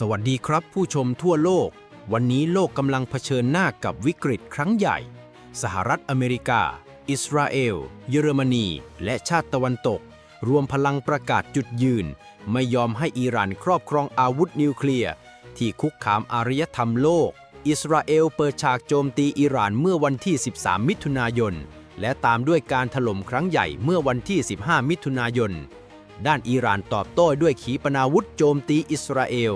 สวัสดีครับผู้ชมทั่วโลก วันนี้โลกกำลังเผชิญหน้ากับวิกฤตครั้งใหญ่ สหรัฐอเมริกา อิสราเอล เยอรมนี และชาติตะวันตก รวมพลังประกาศจุดยืน ไม่ยอมให้อิหร่านครอบครองอาวุธนิวเคลียร์ ที่คุกคามอารยธรรมโลก อิสราเอลเปิดฉากโจมตีอิหร่านเมื่อวันที่ 13 มิถุนายน และตามด้วยการถล่มครั้งใหญ่เมื่อวันที่ 15 มิถุนายน ด้านอิหร่านตอบโต้ด้วยขีปนาวุธโจมตีอิสราเอล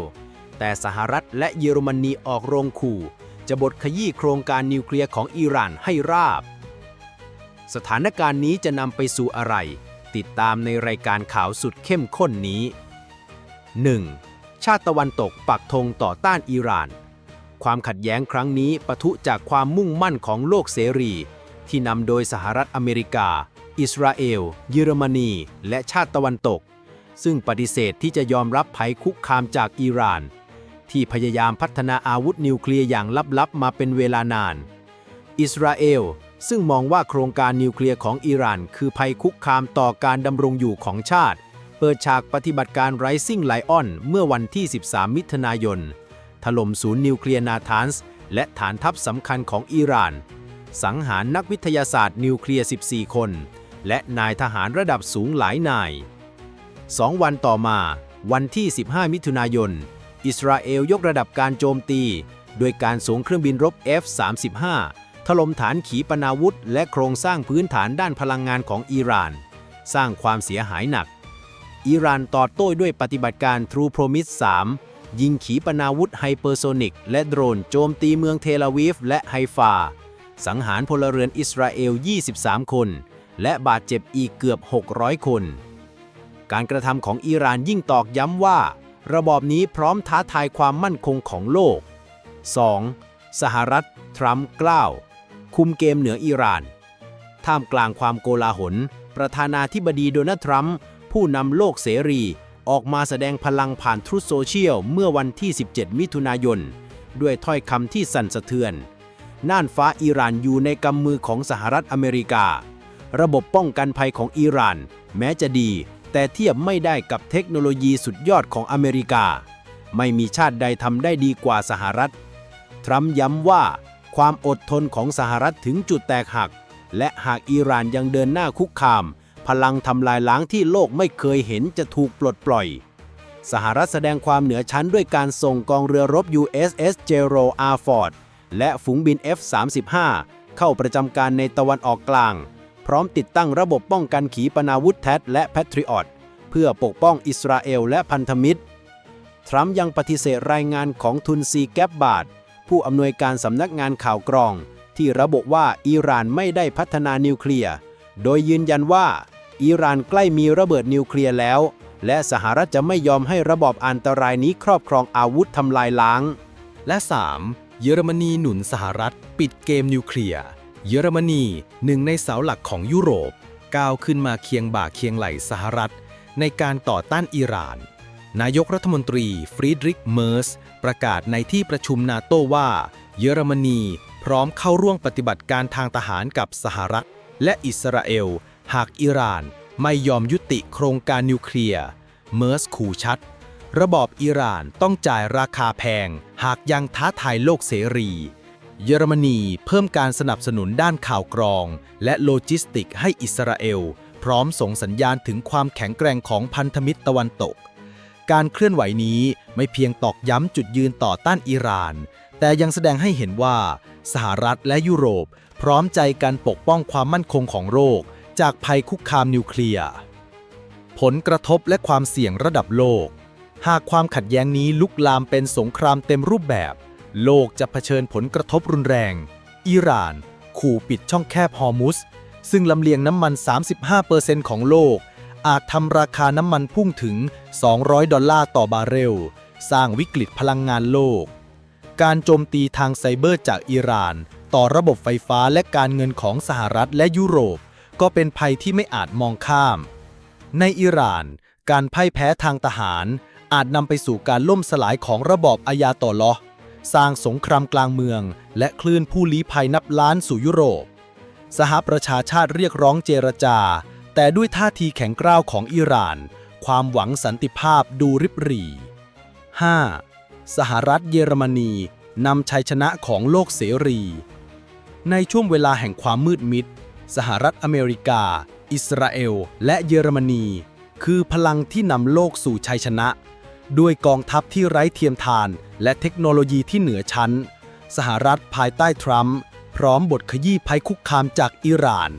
แต่สหรัฐและเยอรมนีออกโรงขู่ จะบดขยี้โครงการนิวเคลียร์ของอิหร่านให้ราบ สถานการณ์นี้จะนำไปสู่อะไร ติดตามในรายการข่าวสุดเข้มข้นนี้ 1. ชาติตะวันตกปักธงต่อต้านอิหร่าน ความขัดแย้งครั้งนี้ปะทุจากความมุ่งมั่นของโลกเสรี ที่นำโดยสหรัฐอเมริกา อิสราเอล เยอรมนี และชาติตะวันตกซึ่งปฏิเสธที่จะยอมรับภัยคุกคามจากอิหร่าน ที่พยายามพัฒนาอาวุธนิวเคลียร์อย่างลับๆ มาเป็นเวลานาน อิสราเอล ซึ่งมองว่าโครงการนิวเคลียร์ของอิหร่าน คือภัยคุกคามต่อการดำรงอยู่ของชาติ เปิดฉากปฏิบัติการ Rising Lion เมื่อวันที่ 13 มิถุนายน ถล่มศูนย์นิวเคลียร์นาธานส์และฐานทัพสำคัญของอิหร่าน สังหารนักวิทยาศาสตร์นิวเคลียร์ 14 คน และนายทหารระดับสูงหลายนายสองวันต่อมา วันที่ 15 มิถุนายน อิสราเอลยกระดับการโจมตี โดยการส่งเครื่องบินรบ F-35 ถล่มฐานขีปนาวุธ และโครงสร้างพื้นฐานด้านพลังงานของอิหร่าน สร้างความเสียหายหนัก อิหร่านตอบโต้ด้วยปฏิบัติการ True Promise 3 ยิงขีปนาวุธไฮเปอร์โซนิกและโดรนโจมตีเมืองเทลอาวีฟและไฮฟา สังหารพลเรือนอิสราเอล 23 คน และบาดเจ็บอีกเกือบ 600 คน การกระทำของอิหร่านยิ่งตอกย้ำว่า ระบอบนี้พร้อมท้าทายความมั่นคงของโลก 2. สหรัฐ ทรัมป์กล้าว คุมเกมเหนืออิหร่าน ท่ามกลางความโกลาหล ประธานาธิบดีโดนัลด์ทรัมป์ผู้นำโลกเสรี ออกมาแสดงพลังผ่านทรูโซเชียลเมื่อวันที่ 17 มิถุนายน ด้วยถ้อยคำที่สั่นสะเทือน น่านฟ้าอิหร่านอยู่ในกำมือของสหรัฐอเมริกา ระบบป้องกันภัยของอิหร่าน แม้จะดี แต่เทียบไม่ได้กับเทคโนโลยีสุดยอดของอเมริกา ไม่มีชาติใดทำได้ดีกว่าสหรัฐ ทรัมป์ย้ำว่าความอดทนของสหรัฐถึงจุดแตกหัก และหากอิหร่านยังเดินหน้าคุกคาม พลังทำลายล้างที่โลกไม่เคยเห็นจะถูกปลดปล่อย สหรัฐแสดงความเหนือชั้นด้วยการส่งกองเรือรบ USS Gerald R. Ford และฝูงบิน F-35 เข้าประจำการในตะวันออกกลาง พร้อมติดตั้งระบบป้องกันขีปนาวุธแทดและแพทริออตเพื่อปกป้องอิสราเอลและพันธมิตร ทรัมป์ยังปฏิเสธรายงานของทุนซีแกบบาทผู้อำนวยการสำนักงานข่าวกรอง ที่ระบุว่าอิหร่านไม่ได้พัฒนานิวเคลียร์ โดยยืนยันว่าอิหร่านใกล้มีระเบิดนิวเคลียร์แล้ว และสหรัฐจะไม่ยอมให้ระบอบอันตรายนี้ครอบครองอาวุธทำลายล้าง และ 3. เยอรมนีหนุนสหรัฐ ปิดเกมนิวเคลียร์ เยอรมนีหนึ่งในเสาหลักของยุโรป ก้าวขึ้นมาเคียงบ่าเคียงไหลสหรัฐ ในการต่อต้านอิหร่าน นายกรัฐมนตรีฟรีดริกเมอร์ส ประกาศในที่ประชุมนาโต้ว่า เยอรมนีพร้อมเข้าร่วมปฏิบัติการทางทหารกับสหรัฐ และอิสราเอล หากอิหร่านไม่ยอมยุติโครงการนิวเคลียร์ เมอร์สขู่ชัด ระบอบอิหร่านต้องจ่ายราคาแพง หากยังท้าทายโลกเสรี เยอรมนีเพิ่มการสนับสนุนด้านข่าวกรอง และโลจิสติกให้อิสราเอล พร้อมส่งสัญญาณถึงความแข็งแกร่งของพันธมิตรตะวันตก การเคลื่อนไหวนี้ไม่เพียงตอกย้ำจุดยืนต่อต้านอิหร่าน แต่ยังแสดงให้เห็นว่า สหรัฐและยุโรป พร้อมใจกันปกป้องความมั่นคงของโลกจากภัยคุกคามนิวเคลียร์ ผลกระทบและความเสี่ยงระดับโลก หากความขัดแย้งนี้ลุกลามเป็นสงครามเต็มรูปแบบ โลกจะเผชิญผลกระทบรุนแรง อิหร่าน ขู่ปิดช่องแคบฮอร์มุส ซึ่งลำเลียงน้ำมัน 35%ของโลก อาจทำราคาน้ำมันพุ่งถึง 200 ดอลลาร์ต่อบาร์เรล สร้างวิกฤตพลังงานโลก การโจมตีทางไซเบอร์จากอิหร่าน ต่อระบบไฟฟ้าและการเงินของสหรัฐและยุโรป ก็เป็นภัยที่ไม่อาจมองข้าม ในอิหร่าน การพ่ายแพ้ทางทหาร อาจนำไปสู่การล่มสลายของระบอบอายาตอลอ์ สร้างสงครามกลางเมือง และคลื่นผู้ลี้ภัยนับล้านสู่ยุโรป สหประชาชาติเรียกร้องเจรจา แต่ด้วยท่าทีแข็งกร้าวของอิหร่าน ความหวังสันติภาพดูริบหรี่ 5. สหรัฐเยอรมนีนำชัยชนะของโลกเสรี ในช่วงเวลาแห่งความมืดมิด สหรัฐอเมริกา อิสราเอล และเยอรมนี คือพลังที่นำโลกสู่ชัยชนะ ด้วยกองทัพที่ไร้เทียมทาน และเทคโนโลยีที่เหนือชั้น สหรัฐภายใต้ทรัมป์พร้อมบทขยี้ภัยคุกคามจากอิหร่าน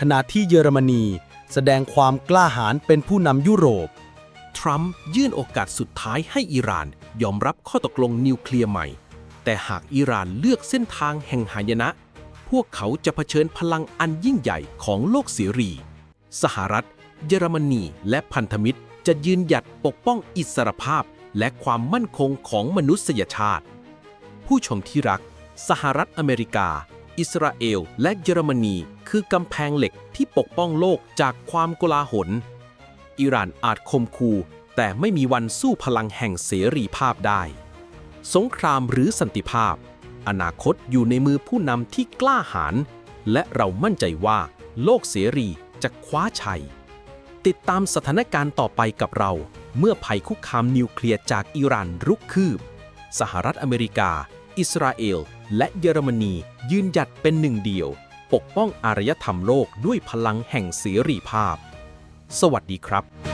ขณะที่เยอรมนี แสดงความกล้าหาญเป็นผู้นำยุโรป ทรัมป์ยื่นโอกาสสุดท้ายให้อิหร่านยอมรับข้อตกลงนิวเคลียร์ใหม่ แต่หากอิหร่านเลือกเส้นทางแห่งหายนะ พวกเขาจะเผชิญพลังอันยิ่งใหญ่ของโลกเสรี สหรัฐ เยอรมนี และพันธมิตรจะยืนหยัดปกป้องอิสรภาพและความมั่นคงของมนุษยชาติ ผู้ชมที่รัก สหรัฐอเมริกา อิสราเอล และเยอรมนี คือกำแพงเหล็กที่ปกป้องโลกจากความโกลาหล อิหร่านอาจคมคูแต่ไม่มีวันสู้พลังแห่งเสรีภาพได้ สงครามหรือสันติภาพ อนาคตอยู่ในมือผู้นำที่กล้าหาญและเรามั่นใจว่าโลกเสรีจะคว้าชัย ติดตามสถานการณ์ต่อไปกับเรา เมื่อภัยคุกคามนิวเคลียร์จากอิหร่านรุกคืบ สหรัฐอเมริกา อิสราเอล และเยอรมนียืนหยัดเป็นหนึ่งเดียว ปกป้องอารยธรรมโลกด้วยพลังแห่งเสรีภาพ สวัสดีครับ